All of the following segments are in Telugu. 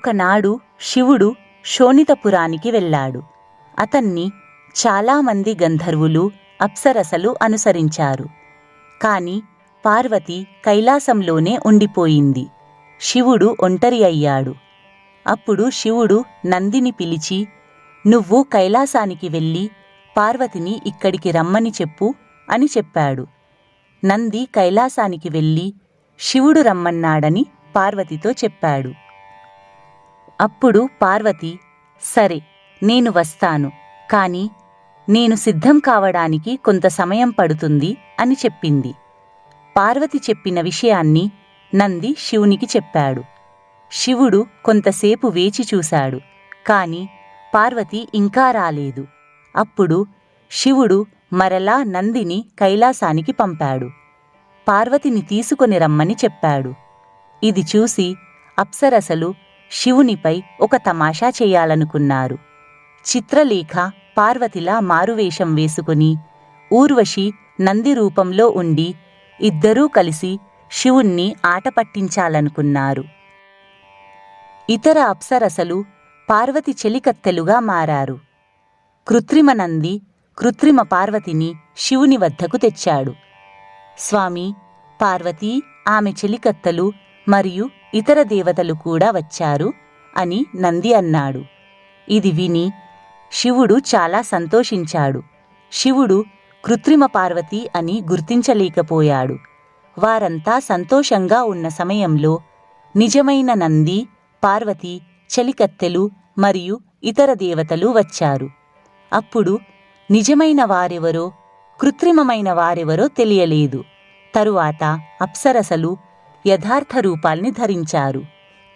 ఒకనాడు శివుడు శోణితపురానికి వెళ్ళాడు. అతన్ని చాలామంది గంధర్వులు అప్సరసలు అనుసరించారు. కాని పార్వతి కైలాసంలోనే ఉండిపోయింది. శివుడు ఒంటరి అయ్యాడు. అప్పుడు శివుడు నందిని పిలిచి నువ్వు కైలాసానికి వెళ్ళి పార్వతిని ఇక్కడికి రమ్మని చెప్పు అని చెప్పాడు. నంది కైలాసానికి వెళ్ళి శివుడు రమ్మన్నాడని పార్వతితో చెప్పాడు. అప్పుడు పార్వతి సరే నేను వస్తాను కాని నేను సిద్ధం కావడానికి కొంత సమయం పడుతుంది అని చెప్పింది. పార్వతి చెప్పిన విషయాన్ని నంది శివునికి చెప్పాడు. శివుడు కొంతసేపు వేచి చూశాడు కాని పార్వతి ఇంకా రాలేదు. అప్పుడు శివుడు మరలా నందిని కైలాసానికి పంపాడు. పార్వతిని తీసుకొని రమ్మని చెప్పాడు. ఇది చూసి అప్సరసలు శివునిపై ఒక తమాషా చేయాలనుకున్నారు. చిత్రలేఖ పార్వతిలా మారువేషం వేసుకుని ఊర్వశి నంది రూపంలో ఉండి ఇద్దరూ కలిసి శివుణ్ణి ఆట పట్టించాలనుకున్నారు. ఇతర అప్సరసలు పార్వతి చెలికత్తెలుగా మారారు. కృత్రిమ నంది కృత్రిమ పార్వతిని శివుని వద్దకు తెచ్చాడు. స్వామి పార్వతీ ఆమె చెలికత్తలు మరియు ఇతర దేవతలు కూడా వచ్చారు అని నంది అన్నాడు. ఇది విని శివుడు చాలా సంతోషించాడు. శివుడు కృత్రిమ పార్వతి అని గుర్తించలేకపోయాడు. వారంతా సంతోషంగా ఉన్న సమయంలో నిజమైన నంది పార్వతి చలికత్తెలు మరియు ఇతర దేవతలు వచ్చారు. అప్పుడు నిజమైన వారెవరో కృత్రిమమైన వారెవరో తెలియలేదు. తరువాత అప్సరసలు యథార్థ రూపాల్ని ధరించారు.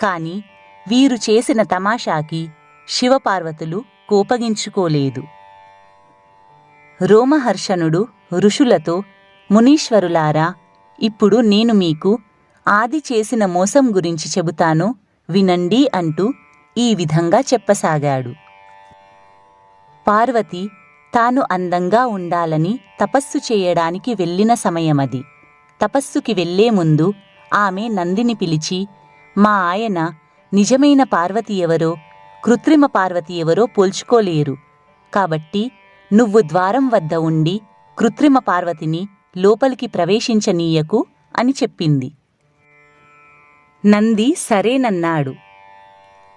కాని వీరు చేసిన తమాషాకి శివపార్వతులు కోపగించుకోలేదు. రోమహర్షణుడు ఋషులతో మునీశ్వరులారా ఇప్పుడు నేను మీకు ఆది చేసిన మోసం గురించి చెబుతాను వినండి అంటూ ఈ విధంగా చెప్పసాగాడు. పార్వతి తాను అందంగా ఉండాలని తపస్సు చేయడానికి వెళ్ళిన సమయమది. తపస్సుకి వెళ్ళే ముందు ఆమె నందిని పిలిచి మా ఆయన నిజమైన పార్వతి ఎవరో కృత్రిమ పార్వతి ఎవరో పోల్చుకోలేరు. కాబట్టి నువ్వు ద్వారం వద్ద ఉండి కృత్రిమ పార్వతిని లోపలికి ప్రవేశించనీయకు అని చెప్పింది. నంది సరేనన్నాడు.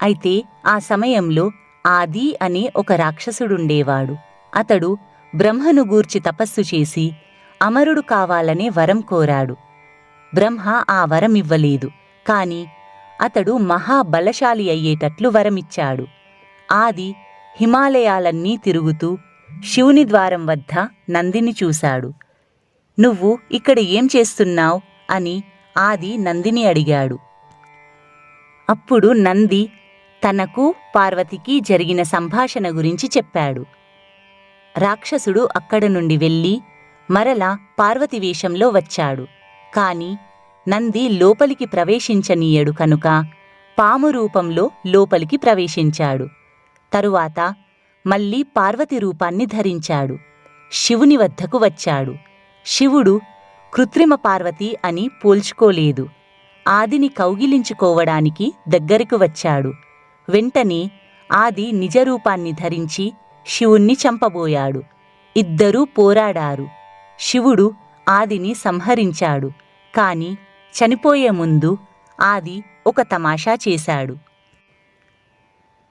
అయితే ఆ సమయంలో ఆది అనే ఒక రాక్షసుడుండేవాడు. అతడు బ్రహ్మను గూర్చి తపస్సు చేసి అమరుడు కావాలనే వరం కోరాడు. బ్రహ్మ ఆ వరం ఇవ్వలేదు కాని అతడు మహాబలశాలి అయ్యేటట్లు వరమిచ్చాడు. ఆది హిమాలయాలన్నీ తిరుగుతూ శివుని ద్వారం వద్ద నందిని చూశాడు. నువ్వు ఇక్కడ ఏం చేస్తున్నావ్? అని ఆది నందిని అడిగాడు. అప్పుడు నంది తనకు పార్వతికి జరిగిన సంభాషణ గురించి చెప్పాడు. రాక్షసుడు అక్కడ నుండి వెళ్ళి మరలా పార్వతి వేషంలో వచ్చాడు. కాని నంది లోపలికి ప్రవేశించనీయడు కనుక పాము రూపంలో లోపలికి ప్రవేశించాడు. తరువాత మళ్ళీ పార్వతి రూపాన్ని ధరించాడు. శివుని వద్దకు వచ్చాడు. శివుడు కృత్రిమ పార్వతి అని పోల్చుకోలేదు. ఆదిని కౌగిలించుకోవడానికి దగ్గరకు వచ్చాడు. వెంటనే ఆది నిజరూపాన్ని ధరించి శివుణ్ణి చంపబోయాడు. ఇద్దరూ పోరాడారు. శివుడు ఆదిని సంహరించాడు. కాని చనిపోయే ముందు ఆది ఒక తమాషా చేశాడు.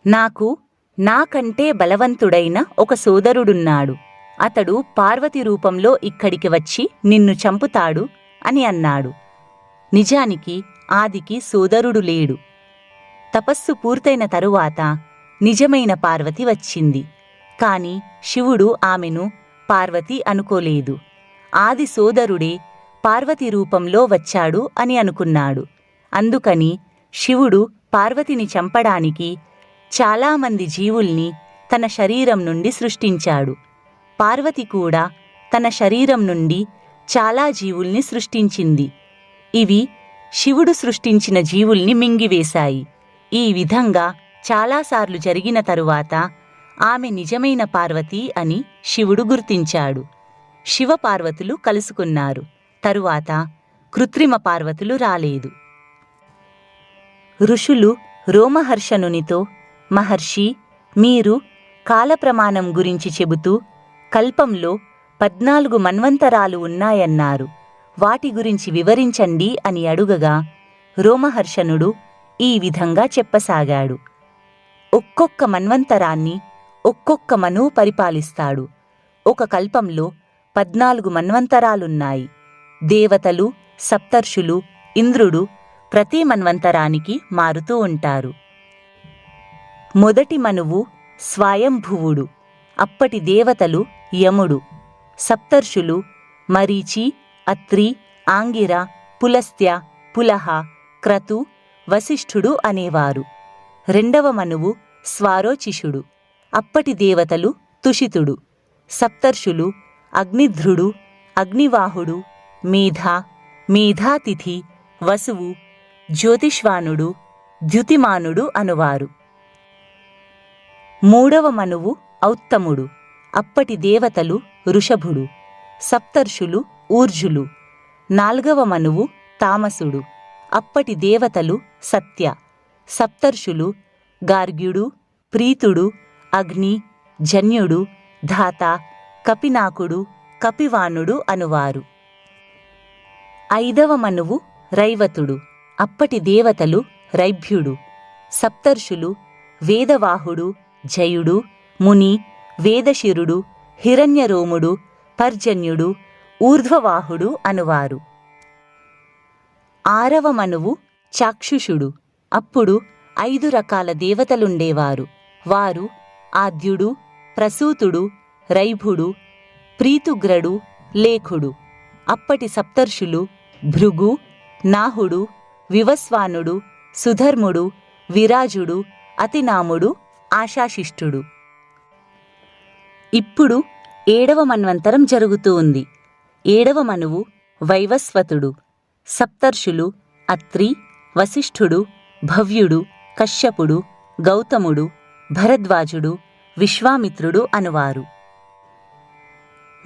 నాకు నాకంటే బలవంతుడైన ఒక సోదరుడున్నాడు. అతడు పార్వతి రూపంలో ఇక్కడికి వచ్చి నిన్ను చంపుతాడు అని అన్నాడు. నిజానికి ఆదికి సోదరుడు లేడు. తపస్సు పూర్తయిన తరువాత నిజమైన పార్వతి వచ్చింది. కాని శివుడు ఆమెను పార్వతి అనుకోలేదు. ఆది సోదరుడే పార్వతి రూపంలో వచ్చాడు అని అనుకున్నాడు. అందుకని శివుడు పార్వతిని చంపడానికి చాలామంది జీవుల్ని తన శరీరం నుండి సృష్టించాడు. పార్వతి కూడా తన శరీరం నుండి చాలా జీవుల్ని సృష్టించింది. ఇవి శివుడు సృష్టించిన జీవుల్ని మింగివేశాయి. ఈ విధంగా చాలాసార్లు జరిగిన తరువాత ఆమె నిజమైన పార్వతి అని శివుడు గుర్తించాడు. శివపార్వతులు కలుసుకున్నారు. తరువాత కృత్రిమ పార్వతులు రాలేదు. ఋషులు రోమహర్షణునితో మహర్షి మీరు కాలప్రమాణం గురించి చెబుతూ కల్పంలో పద్నాలుగు మన్వంతరాలు ఉన్నాయన్నారు. వాటి గురించి వివరించండి అని అడుగగా రోమహర్షణుడు ఈ విధంగా చెప్పసాగాడు. ఒక్కొక్క మన్వంతరాన్ని ఒక్కొక్క మనువు పరిపాలిస్తాడు ఒక కల్పంలో పద్నాలుగు మన్వంతరాలున్నాయి. దేవతలు సప్తర్షులు ఇంద్రుడు ప్రతి మన్వంతరానికి మారుతూ ఉంటారు. మొదటి మనువు స్వయంభువుడు అప్పటి దేవతలు యముడు సప్తర్షులు మరీచి అత్రి ఆంగిర పులస్త్య పులహ క్రతు వశిష్ఠుడు అనేవారు. రెండవ మనువు స్వారోచిషుడు అప్పటి దేవతలు తుషితుడు సప్తర్షులు అగ్నిధ్రుడు అగ్నివాహుడు మేధ మేధాతిథి వసువు జ్యోతిష్వానుడు ద్యుతిమానుడు అనువారు. మూడవ మనువు ఔత్తముడు అప్పటి దేవతలు ఋషభుడు సప్తర్షులు ఊర్జులు. నాల్గవ మనువు తామసుడు అప్పటి దేవతలు సత్య. సప్తర్షులు గార్గ్యుడు ప్రీతుడు అగ్ని జన్యుడు ధాత కపినాకుడు కపివానుడు అనువారు. ఐదవ మనువు రైవతుడు. అప్పటి దేవతలు రైభ్యుడు. సప్తర్షులు వేదవాహుడు జయుడు ముని వేదశిరుడు హిరణ్యరోముడు పర్జన్యుడు ఊర్ధ్వవాహుడు అనువారు. ఆరవ మనువు చాక్షుషుడు. అప్పుడు ఐదు రకాల దేవతలుండేవారు. వారు ఆద్యుడు ప్రసూతుడు రైభుడు ప్రీతుగ్రడు లేఖుడు. అప్పటి సప్తర్షులు భృగు నాహుడు వివస్వానుడు సుధర్ముడు విరాజుడు అతినాముడు ఆశాశిష్ఠుడు ఇప్పుడు ఏడవ మన్వంతరం జరుగుతూ ఉంది. ఏడవ మనువు వైవస్వతుడు సప్తర్షులు అత్రి వశిష్ఠుడు భవ్యుడు కశ్యపుడు గౌతముడు భరద్వాజుడు విశ్వామిత్రుడు అనువారు.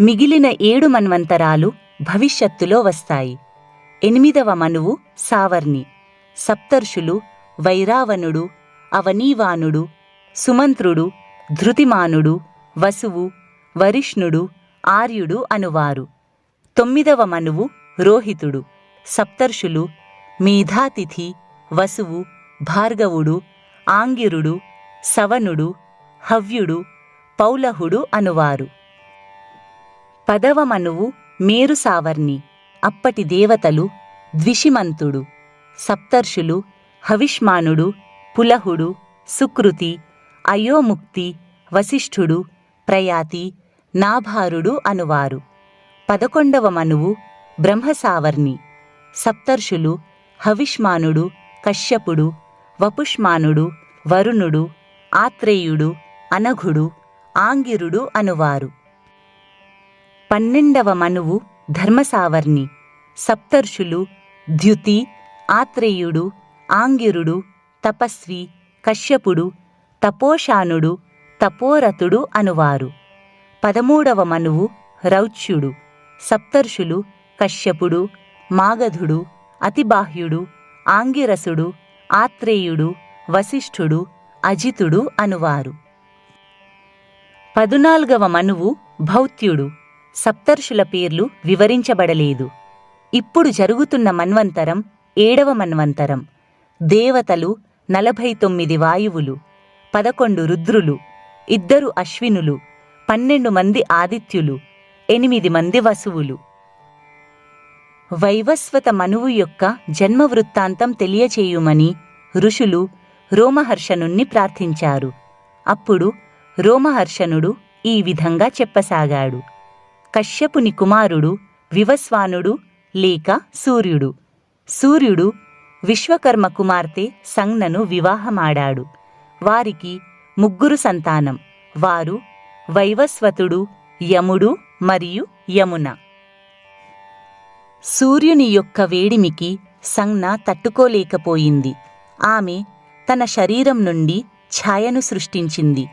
మిగిలిన ఏడు మన్వంతరాలు భవిష్యత్తులో వస్తాయి. ఎనిమిదవ మనువు సావర్ణి. సప్తర్షులు వైరావనుడు అవనీవానుడు సుమంత్రుడు ధృతిమానుడు వసువు వరిష్ణుడు ఆర్యుడు అనువారు. తొమ్మిదవ మనువు రోహితుడు. సప్తర్షులు మీధాతిథి వసువు భార్గవుడు ఆంగిరుడు సవనుడు హవ్యుడు పౌలహుడు అనువారు. పదవ మనువు మేరుసావర్ణి అప్పటి దేవతలు ద్విషిమంతుడు సప్తర్షులు హవిష్మానుడు పులహుడు సుకృతి అయోముక్తి వశిష్ఠుడు ప్రయాతి నాభారుడు అనువారు. పదకొండవ మనువు బ్రహ్మసావర్ణి. సప్తర్షులు హవిష్మానుడు కశ్యపుడు వపుష్మానుడు వరుణుడు ఆత్రేయుడు అనఘుడు ఆంగిరుడు అనువారు. పన్నెండవ మనువు ధర్మసావర్ణి సప్తర్షులు ద్యుతి ఆత్రేయుడు ఆంగిరుడు తపస్వి కశ్యపుడు తపోషానుడు తపోరతుడు అనువారు. పదమూడవ మనువు రౌచ్యుడు సప్తర్షులు కశ్యపుడు మాగధుడు అతిబాహ్యుడు ఆంగిరసుడు ఆత్రేయుడు వశిష్ఠుడు అజితుడు అనువారు. పదునాల్గవ మనువు భౌత్యుడు సప్తర్షుల పేర్లు వివరించబడలేదు. ఇప్పుడు జరుగుతున్న మన్వంతరం ఏడవ మన్వంతరం. దేవతలు నలభై తొమ్మిది వాయువులు పదకొండు రుద్రులు ఇద్దరు అశ్వినులు పన్నెండు మంది ఆదిత్యులు ఎనిమిది మంది వసువులు. వైవస్వత మనువు యొక్క జన్మ వృత్తాంతం తెలియచేయుమని ఋషులు రోమహర్షణుణ్ణి ప్రార్థించారు. అప్పుడు రోమహర్షణుడు ఈ విధంగా చెప్పసాగాడు. కశ్యపుని కుమారుడు వివస్వానుడు లేక సూర్యుడు. సూర్యుడు విశ్వకర్మ కుమార్తె సంజ్ఞను వివాహమాడాడు. వారికి ముగ్గురు సంతానం. వారు వైవస్వతుడు యముడు మరియు యమున. సూర్యుని యొక్క వేడిమికి సంజ్ఞ తట్టుకోలేకపోయింది. ఆమె తన శరీరం నుండి ఛాయను సృష్టించింది.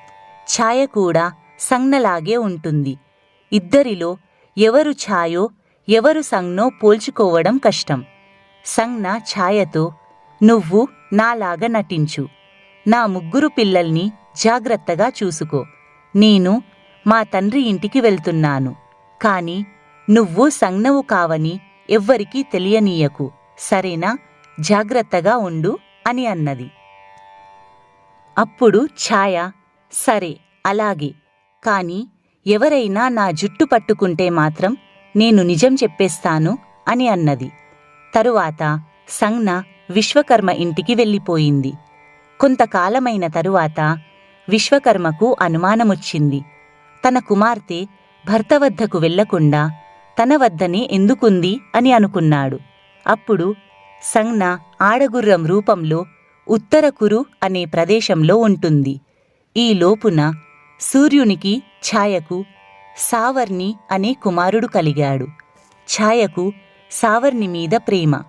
ఛాయ కూడా సంజ్ఞలాగే ఉంటుంది. ఇద్దరిలో ఎవరు ఛాయో ఎవరు సంగ్నో పోల్చుకోవడం కష్టం. సంజ్ఞ ఛాయతో నువ్వు నాలాగా నటించు. నా ముగ్గురు పిల్లల్ని జాగ్రత్తగా చూసుకో. నేను మా తండ్రి ఇంటికి వెళ్తున్నాను. కాని నువ్వు సంజ్ఞవు కావని ఎవ్వరికీ తెలియనీయకు. సరేనా? జాగ్రత్తగా ఉండు అని అన్నది. అప్పుడు ఛాయ సరే అలాగే. కానీ ఎవరైనా నా జుట్టు పట్టుకుంటే మాత్రం నేను నిజం చెప్పేస్తాను అని అన్నది. తరువాత సంజ్ఞ విశ్వకర్మ ఇంటికి వెళ్ళిపోయింది. కొంతకాలమైన తరువాత విశ్వకర్మకు అనుమానమొచ్చింది. తన కుమార్తె భర్త వద్దకు వెళ్ళకుండా తన వద్దనే ఎందుకుంది అని అనుకున్నాడు. అప్పుడు సంజ్ఞ ఆడగుర్రం రూపంలో ఉత్తరకురు అనే ప్రదేశంలో ఉంటుంది. ఈ లోపున సూర్యునికి ఛాయకు సావర్ణి అనే కుమారుడు కలిగాడు. ఛాయకు సావర్ణి మీద ప్రేమ.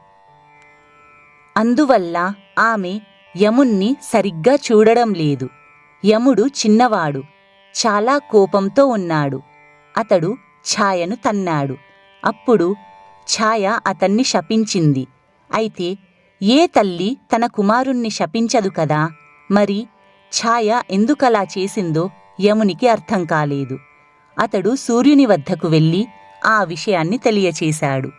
అందువల్ల ఆమె యముణ్ణి సరిగ్గా చూడడం లేదు. యముడు చిన్నవాడు. చాలా కోపంతో ఉన్నాడు. అతడు ఛాయను తన్నాడు. అప్పుడు ఛాయ అతన్ని శపించింది. అయితే ఏ తల్లి తన కుమారుణ్ణి శపించదు కదా? మరి ఛాయ ఎందుకలా చేసిందో యమునికి అర్థం కాలేదు. అతడు సూర్యుని వద్దకు వెళ్ళి ఆ విషయాన్ని తెలియచేశాడు.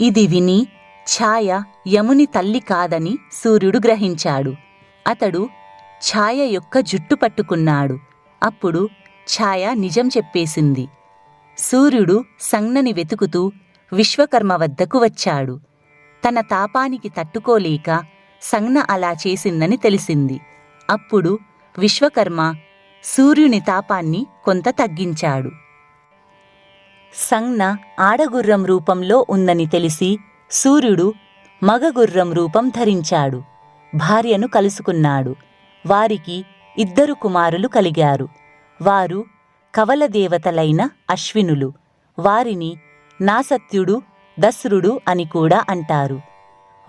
ఇది విని ఛాయ యముని తల్లి కాదని సూర్యుడు గ్రహించాడు. అతడు ఛాయ యొక్క జుట్టు పట్టుకున్నాడు. అప్పుడు ఛాయ నిజం చెప్పేసింది. సూర్యుడు సంజ్ఞని వెతుకుతూ విశ్వకర్మ వద్దకు వచ్చాడు. తన తాపానికి తట్టుకోలేక సంజ్ఞ అలా చేసిందని తెలిసింది. అప్పుడు విశ్వకర్మ సూర్యుని తాపాన్ని కొంత తగ్గించాడు. సంజ్ఞ ఆడగుర్రం రూపంలో ఉందని తెలిసి సూర్యుడు మగగుర్రం రూపం ధరించాడు. భార్యను కలుసుకున్నాడు. వారికి ఇద్దరు కుమారులు కలిగారు. వారు కవలదేవతలైన అశ్వినులు. వారిని నాసత్యుడు దస్రుడు అని కూడా అంటారు.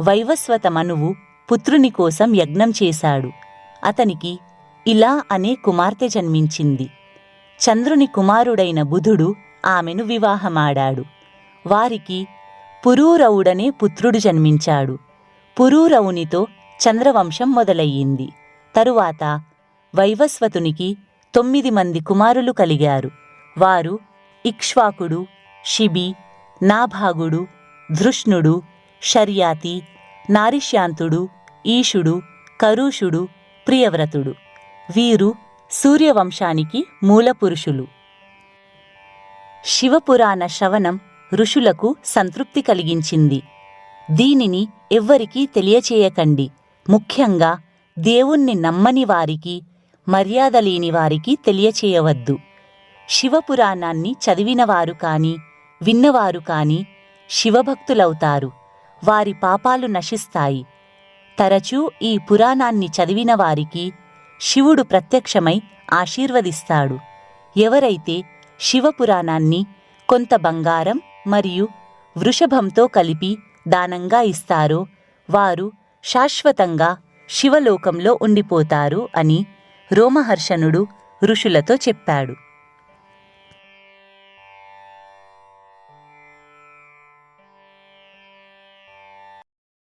వైవస్వత మనువు పుత్రుని కోసం యజ్ఞం చేశాడు. అతనికి ఇలా అనే కుమార్తె జన్మించింది. చంద్రుని కుమారుడైన బుధుడు ఆమెను వివాహమాడాడు. వారికి పురూరవుడనే పుత్రుడు జన్మించాడు. పురూరవునితో చంద్రవంశం మొదలయ్యింది. తరువాత వైవస్వతునికి తొమ్మిది మంది కుమారులు కలిగారు. వారు ఇక్ష్వాకుడు షిబి నాభాగుడు ధృష్ణుడు షర్యాతి నారిష్యాంతుడు ఈషుడు కరుషుడు ప్రియవ్రతుడు. వీరు సూర్యవంశానికి మూలపురుషులు. శివపురాణ శ్రవణం ఋషులకు సంతృప్తి కలిగించింది. దీనిని ఎవ్వరికీ తెలియచేయకండి. ముఖ్యంగా దేవుణ్ణి నమ్మని వారికి మర్యాద లేని వారికి తెలియచేయవద్దు. శివపురాణాన్ని చదివినవారు కాని విన్నవారు కాని శివభక్తులవుతారు. వారి పాపాలు నశిస్తాయి. తరచూ ఈ పురాణాన్ని చదివిన వారికి శివుడు ప్రత్యక్షమై ఆశీర్వదిస్తాడు. ఎవరైతే శివపురాణాన్ని కొంత బంగారం మరియు వృషభంతో కలిపి దానంగా ఇస్తారో వారు శాశ్వతంగా శివలోకంలో ఉండిపోతారు అని రోమహర్షణుడు ఋషులతో చెప్పాడు.